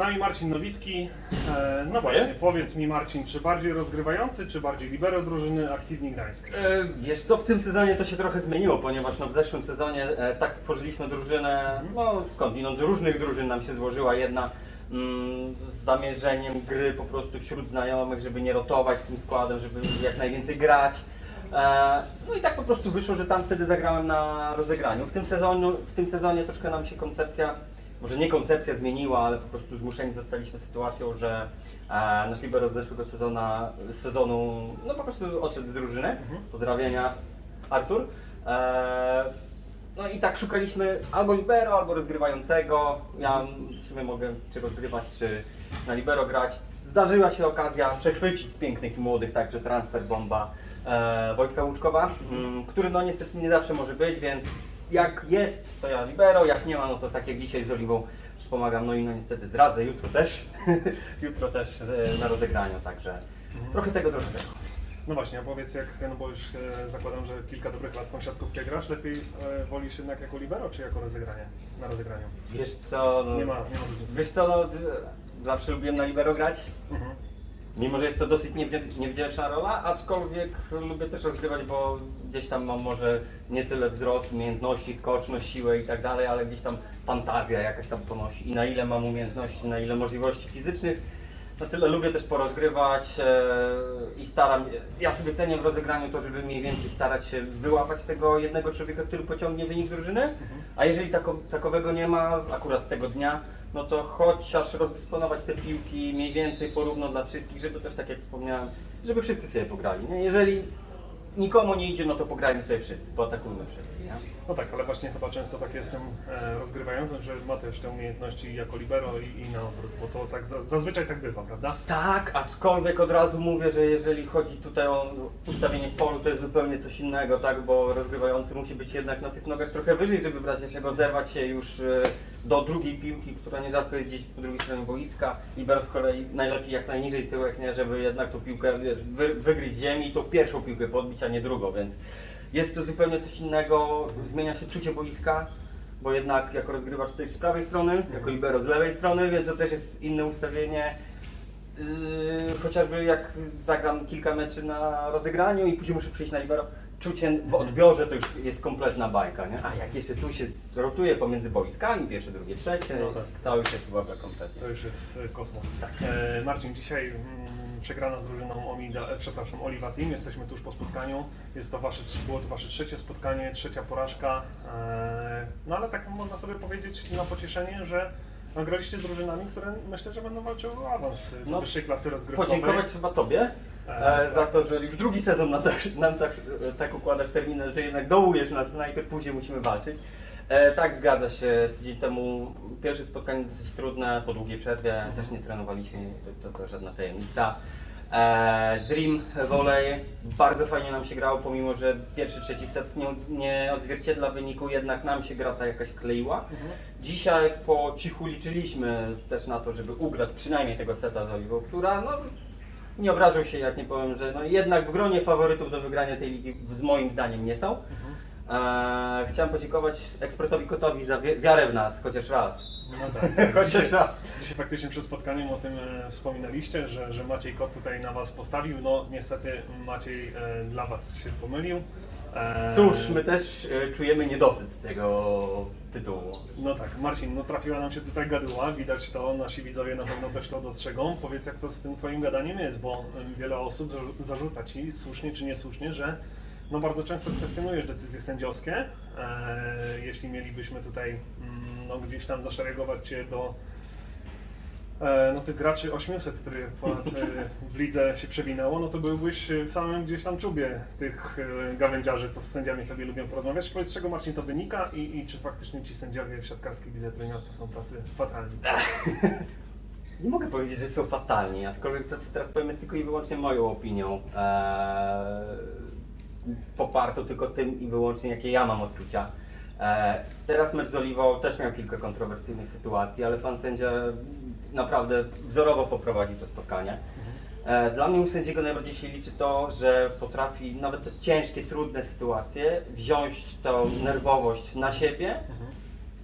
nami Marcin Nowicki. E, No właśnie, powiedz mi Marcin, czy bardziej rozgrywający, czy bardziej libero drużyny Aktywni Gdańsk? E, Wiesz co, w tym sezonie to się trochę zmieniło, ponieważ no, w zeszłym sezonie e, tak stworzyliśmy drużynę, no skądinąd z różnych drużyn nam się złożyła jedna mm, z zamierzeniem gry po prostu wśród znajomych, żeby nie rotować z tym składem, żeby jak najwięcej grać. No i tak po prostu wyszło, że tam wtedy zagrałem na rozegraniu. W tym, sezonu, w tym sezonie troszkę nam się koncepcja, może nie koncepcja zmieniła, ale po prostu zmuszeni zostaliśmy sytuacją, że e, nasz libero z zeszłego sezona, sezonu no po prostu odszedł z drużyny. Pozdrawienia Artur. E, no i tak szukaliśmy albo libero, albo rozgrywającego. Ja w sumie mogę czy rozgrywać, czy na libero grać. Zdarzyła się okazja przechwycić z pięknych i młodych także transfer bomba e, Wojtka Łuczkowa, mm, który no niestety nie zawsze może być, więc jak jest, to ja libero, jak nie ma, no to tak jak dzisiaj z Oliwą wspomagam, no i no niestety zdradzę, jutro też, jutro też e, na rozegraniu, także trochę tego, trochę tego. No właśnie, a powiedz jak, no bo już e, zakładam, że kilka dobrych lat sąsiadkówkę grasz, lepiej e, wolisz jednak jako libero, czy jako rozegranie? Na rozegraniu. Wiesz co, no, Nie ma, nie ma różnicy. wiesz co, no, zawsze lubiłem na libero grać, Mhm. Mimo, że jest to dosyć niewdzięczna rola, aczkolwiek lubię też rozgrywać, bo gdzieś tam mam może nie tyle wzrost, umiejętności, skoczność, siłę i tak dalej, ale gdzieś tam fantazja jakaś tam ponosi. I na ile mam umiejętności, na ile możliwości fizycznych, na tyle lubię też porozgrywać e, i staram, ja sobie cenię w rozegraniu to, żeby mniej więcej starać się wyłapać tego jednego człowieka, który pociągnie wynik drużyny, a jeżeli tako, takowego nie ma akurat tego dnia, no to chociaż rozdysponować te piłki mniej więcej porówno dla wszystkich, żeby też tak jak wspomniałem, żeby wszyscy sobie pograli. Nie? Jeżeli nikomu nie idzie, no to pograjmy sobie wszyscy, pootakujmy wszyscy. Nie? No tak, ale właśnie chyba często tak jestem e, rozgrywającym, że ma też te umiejętności jako libero i, i na odwrót, bo to tak za, zazwyczaj tak bywa, prawda? Tak, aczkolwiek od razu mówię, że jeżeli chodzi tutaj o ustawienie w polu, to jest zupełnie coś innego, tak, bo rozgrywający musi być jednak na tych nogach trochę wyżej, żeby brać czego zerwać się już e, do drugiej piłki, która nierzadko jest gdzieś po drugiej stronie boiska. Libero z kolei najlepiej jak najniżej tyłek, nie, żeby jednak tą piłkę wy, wygryźć z ziemi i tą pierwszą piłkę podbić, a nie drugą, więc jest to zupełnie coś innego, zmienia się czucie boiska, bo jednak jako rozgrywacz stoisz z prawej strony, jako libero z lewej strony, więc to też jest inne ustawienie. Yy, chociażby jak zagram kilka meczy na rozegraniu i później muszę przyjść na libero, czucie w odbiorze to już jest kompletna bajka, nie? A jak jeszcze tu się rotuje pomiędzy boiskami, pierwsze, drugie, trzecie, No tak. to już jest bajka kompletnie. To już jest e, kosmos. E, Marcin, dzisiaj mm, przegrana z drużyną Omida, e, przepraszam, Oliva Team. Jesteśmy tuż po spotkaniu. Jest to wasze, było to wasze trzecie spotkanie, trzecia porażka. E, no ale tak można sobie powiedzieć na pocieszenie, że no, graliście z drużynami, które myślę, że będą walczyły o awans do No, wyższej klasy rozgrywkowej. Podziękować trzeba Tobie e, za to, że już drugi sezon nam tak, nam tak, e, tak układasz terminę, że jednak dołujesz nas, najpierw później musimy walczyć. E, tak, zgadza się. Tydzień temu pierwsze spotkanie dosyć trudne, po długiej przerwie też nie trenowaliśmy, to, to, to żadna tajemnica. E, z Dream Volley bardzo fajnie nam się grało, pomimo że pierwszy, trzeci set nie, od- nie odzwierciedla wyniku, jednak nam się gra ta jakaś kleiła. Mhm. Dzisiaj po cichu liczyliśmy też na to, żeby ugrać przynajmniej tego seta z Oliwą, która no, nie obrażą się, jak nie powiem, że no, jednak w gronie faworytów do wygrania tej ligi z moim zdaniem nie są. Eee, chciałem podziękować ekspertowi Kotowi za wi- wiarę w nas, chociaż raz. No tak. Chociaż raz. dzisiaj faktycznie przed spotkaniem o tym e, wspominaliście, że, że Maciej Kot tutaj na was postawił. No niestety Maciej e, dla was się pomylił. E, Cóż, my też e, czujemy niedosyt z tego tytułu. No tak, Marcin, no trafiła nam się tutaj gaduła, widać to, nasi widzowie na pewno też to dostrzegą. Powiedz jak to z tym twoim gadaniem jest, bo em, wiele osób zarzu- zarzuca ci, słusznie czy niesłusznie, że no bardzo często kwestionujesz decyzje sędziowskie. E, jeśli mielibyśmy tutaj mm, no, gdzieś tam zaszeregować cię do e, no, tych graczy 800, który Polacy w lidze się przewinęło, no to byłbyś w samym gdzieś tam czubie tych e, gawędziarzy, co z sędziami sobie lubią porozmawiać. Powiedz, z czego Marcin to wynika i, i czy faktycznie ci sędziowie w siatkarskiej lidze treniowcy są tacy fatalni? Nie mogę powiedzieć, że są fatalni, aczkolwiek to, co teraz powiem, jest tylko i wyłącznie moją opinią. Eee, popartą tylko tym i wyłącznie, jakie ja mam odczucia. Eee, teraz Oliwą też miał kilka kontrowersyjnych sytuacji, ale pan sędzia naprawdę wzorowo poprowadził to spotkanie. E, Dla mnie u sędziego najbardziej się liczy to, że potrafi nawet te ciężkie, trudne sytuacje wziąć tą nerwowość na siebie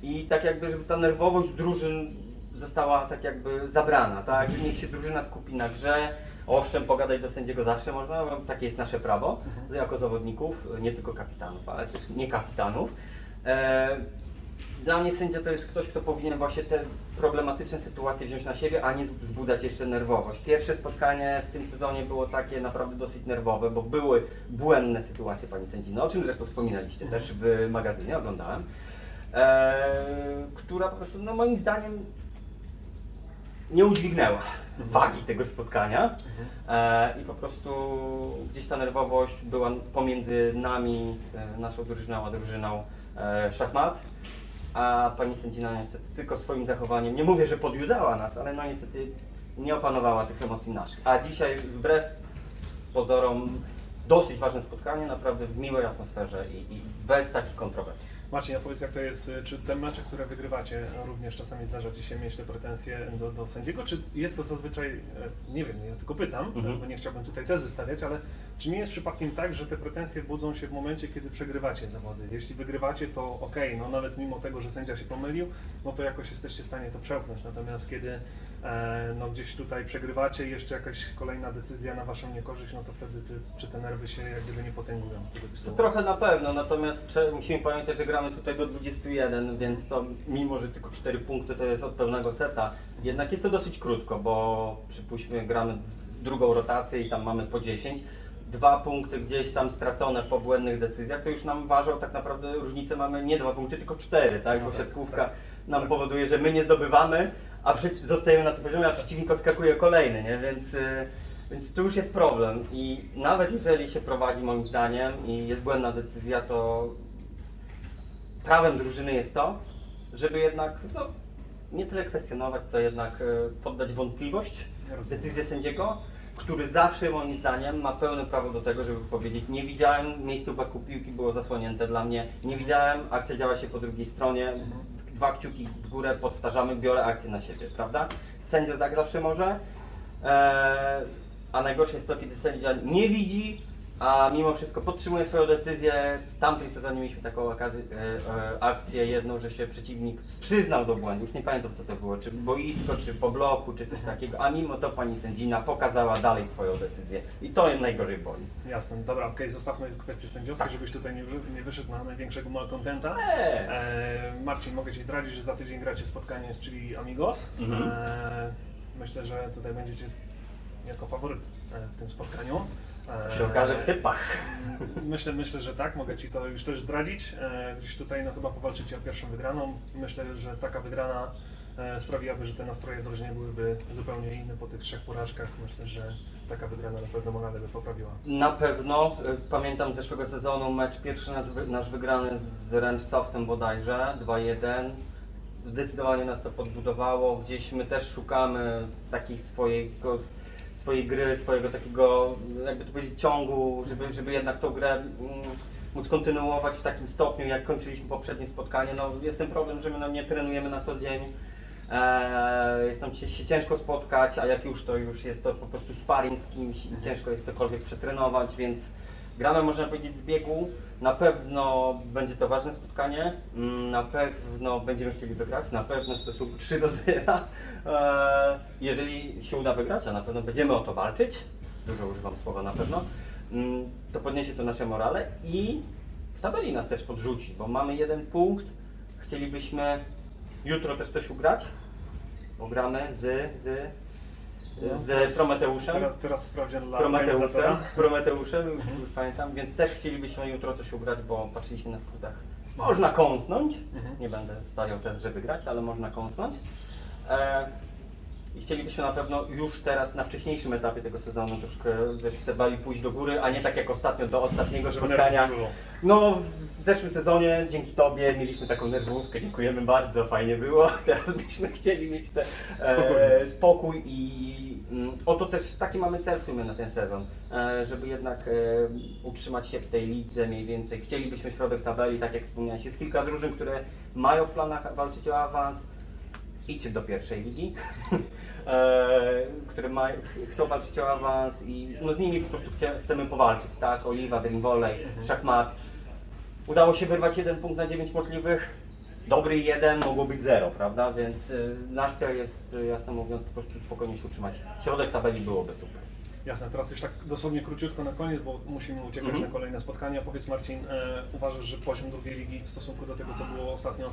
i tak jakby, żeby ta nerwowość drużyn została tak jakby zabrana, tak? Niech się drużyna skupi na grze. Owszem, pogadać do sędziego zawsze można, no, takie jest nasze prawo jako zawodników, nie tylko kapitanów, ale też nie kapitanów. E, dla mnie sędzia to jest ktoś, kto powinien właśnie te problematyczne sytuacje wziąć na siebie, a nie wzbudzać jeszcze nerwowość. Pierwsze spotkanie w tym sezonie było takie naprawdę dosyć nerwowe, bo były błędne sytuacje pani sędziny, o czym zresztą wspominaliście też w magazynie, oglądałem, e, która po prostu, no moim zdaniem, nie udźwignęła wagi tego spotkania e, i po prostu gdzieś ta nerwowość była pomiędzy nami, e, naszą drużyną, a drużyną e, szachmat, a pani sędzina niestety tylko swoim zachowaniem, nie mówię, że podjudzała nas, ale no niestety nie opanowała tych emocji naszych. A dzisiaj wbrew pozorom dosyć ważne spotkanie, naprawdę w miłej atmosferze i, i bez takich kontrowersji. Marcin, a powiedz jak to jest, y, czy te mecze, które wygrywacie, również czasami zdarza Ci się mieć te pretensje do, do sędziego, czy jest to zazwyczaj, e, nie wiem, ja tylko pytam, Mhm. bo nie chciałbym tutaj tezy stawiać, ale czy nie jest przypadkiem tak, że te pretensje budzą się w momencie, kiedy przegrywacie zawody? Jeśli wygrywacie, to okej, no nawet mimo tego, że sędzia się pomylił, no to jakoś jesteście w stanie to przełknąć, natomiast kiedy e, no gdzieś tutaj przegrywacie i jeszcze jakaś kolejna decyzja na Waszą niekorzyść, no to wtedy ty, czy te nerwy się jak gdyby nie potęgują z tego tytułu? trochę na pewno, natomiast musimy pamiętać, że gramy tutaj do 21, więc to mimo, że tylko 4 punkty to jest od pełnego seta, jednak jest to dosyć krótko, bo przypuśćmy gramy drugą rotację i tam mamy po 10. Dwa punkty gdzieś tam stracone po błędnych decyzjach, to już nam ważą tak naprawdę różnicę mamy nie dwa punkty, tylko cztery, tak? Bo No tak, siatkówka tak. nam powoduje, że my nie zdobywamy, a przeci- zostajemy na tym poziomie, a przeciwnik odskakuje kolejny, nie? Więc, y, więc tu już jest problem. I nawet jeżeli się prowadzi moim zdaniem i jest błędna decyzja, to prawem drużyny jest to, żeby jednak no, nie tyle kwestionować, co jednak y, poddać wątpliwość decyzję sędziego, który zawsze moim zdaniem ma pełne prawo do tego, żeby powiedzieć nie widziałem, miejsce upadku piłki było zasłonięte dla mnie, nie widziałem, akcja działa się po drugiej stronie, dwa kciuki w górę, powtarzamy, biorę akcję na siebie, prawda? Sędzia tak zawsze może, eee, a najgorsze jest to, kiedy sędzia nie widzi, a mimo wszystko podtrzymuje swoją decyzję. W tamtym sezonie mieliśmy taką okazję, e, e, akcję jedną, że się przeciwnik przyznał do błędu. Już nie pamiętam co to było, czy boisko, czy po bloku, czy coś takiego, a mimo to pani sędzina pokazała dalej swoją decyzję. I to ją najgorzej boli. Jasne, dobra, okej, zostawmy kwestie sędziowskie, Tak. żebyś tutaj nie, wy, nie wyszedł na największego malkontenta. Eee. E, Marcin, mogę Ci zdradzić, że za tydzień gracie spotkanie z czyli Amigos. Mhm. E, myślę, że tutaj będziecie jako faworyt e, w tym spotkaniu. E, Się okaże w typach. Myślę, myślę, że tak, mogę Ci to już też zdradzić. E, Gdzieś tutaj no, chyba powalczycie o pierwszą wygraną. Myślę, że taka wygrana e, sprawiłaby, że te nastroje w drużynie byłyby zupełnie inne po tych trzech porażkach. Myślę, że taka wygrana na pewno morale by poprawiła. Na pewno. Pamiętam z zeszłego sezonu mecz pierwszy nasz, wy- nasz wygrany z Range Softem bodajże, 2-1. Zdecydowanie nas to podbudowało. Gdzieś my też szukamy takiej swojego, swojej gry, swojego takiego, jakby to powiedzieć, ciągu, żeby, żeby jednak tą grę mm, móc kontynuować w takim stopniu, jak kończyliśmy poprzednie spotkanie. No, jest ten problem, że my no, nie trenujemy na co dzień. Eee, jest nam się, się ciężko spotkać, a jak już to już jest to po prostu sparring z kimś i ciężko jest cokolwiek przetrenować, więc gramy można powiedzieć z biegu. Na pewno będzie to ważne spotkanie, Mm, na pewno będziemy chcieli wygrać, na pewno w stosunku 3 do 0. Eee, jeżeli się uda wygrać, a na pewno będziemy o to walczyć, dużo używam słowa na pewno, mm, to podniesie to nasze morale i w tabeli nas też podrzuci, bo mamy jeden punkt, chcielibyśmy jutro też coś ugrać, bo gramy z, z, z teraz- Prometeuszem. Teraz, teraz sprawdzian Z dla Prometeuszem, z Prometeuszem, już pamiętam, więc też chcielibyśmy jutro coś ugrać, bo patrzyliśmy na skrótach. Można kąsnąć, Mhm. nie będę stawiał test, żeby grać, ale można kąsnąć. E, I chcielibyśmy na pewno już teraz na wcześniejszym etapie tego sezonu troszkę wiesz, te bali pójść do góry, a nie tak jak ostatnio do ostatniego spotkania. No, w zeszłym sezonie dzięki Tobie mieliśmy taką nerwówkę, dziękujemy bardzo, fajnie było. Teraz byśmy chcieli mieć te, Spokój. e, spokój i mm, oto też taki mamy cel w sumie na ten sezon, e, żeby jednak e, utrzymać się w tej lidze mniej więcej. Chcielibyśmy środek tabeli, tak jak wspomniałeś, jest kilka drużyn, które mają w planach walczyć o awans. Idźcie do pierwszej ligi, e, które ma, ch- chcą walczyć o awans i no z nimi po prostu chcie, chcemy powalczyć, tak? Oliwa, Dream Volley, Mhm. Szachmat. Udało się wyrwać jeden punkt na dziewięć możliwych. dobry jeden, mogło być zero, prawda? Więc y, nasz cel jest, y, jasno mówiąc, po prostu spokojnie się utrzymać. Środek tabeli byłoby super. Jasne, teraz już tak dosłownie króciutko na koniec, bo musimy uciekać Mhm. na kolejne spotkania. Powiedz Marcin, e, uważasz, że poziom drugiej ligi w stosunku do tego, co było ostatnio,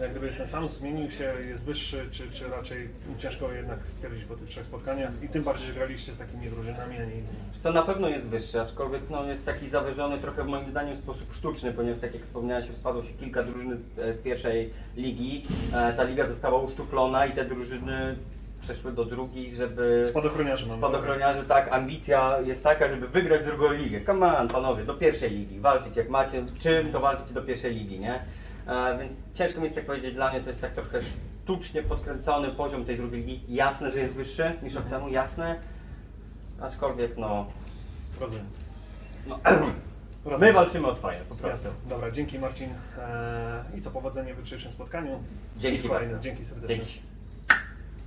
jak gdyby jest ten sam, zmienił się, jest wyższy, czy, czy raczej ciężko jednak stwierdzić po tych trzech spotkaniach? I tym bardziej, że graliście z takimi drużynami, a nie innymi. Co na pewno jest wyższy, aczkolwiek no, jest taki zawyżony trochę moim zdaniem w sposób sztuczny, ponieważ tak jak wspomniałeś, spadło się kilka drużyn z, z pierwszej ligi. E, ta liga została uszczuplona i te drużyny przeszły do drugiej, żeby... Spadochroniarzy mamy. Spadochroniarzy, tak, ambicja jest taka, żeby wygrać drugą ligę. Come on, panowie, do pierwszej ligi. Walczyć jak macie, czym to walczyć do pierwszej ligi, nie? E, więc ciężko mi jest tak powiedzieć, dla mnie to jest tak trochę sztucznie podkręcony poziom tej drugiej ligi. Jasne, że jest wyższy niż rok temu, jasne. Aczkolwiek, no, Rozumiem. no Rozumiem. my walczymy o swoje, po prostu. Jasne. Dobra, dzięki Marcin e, i co powodzenia w jutrzejszym spotkaniu. Dzięki I w kolejnym. bardzo. Dzięki serdecznie. Dzięki.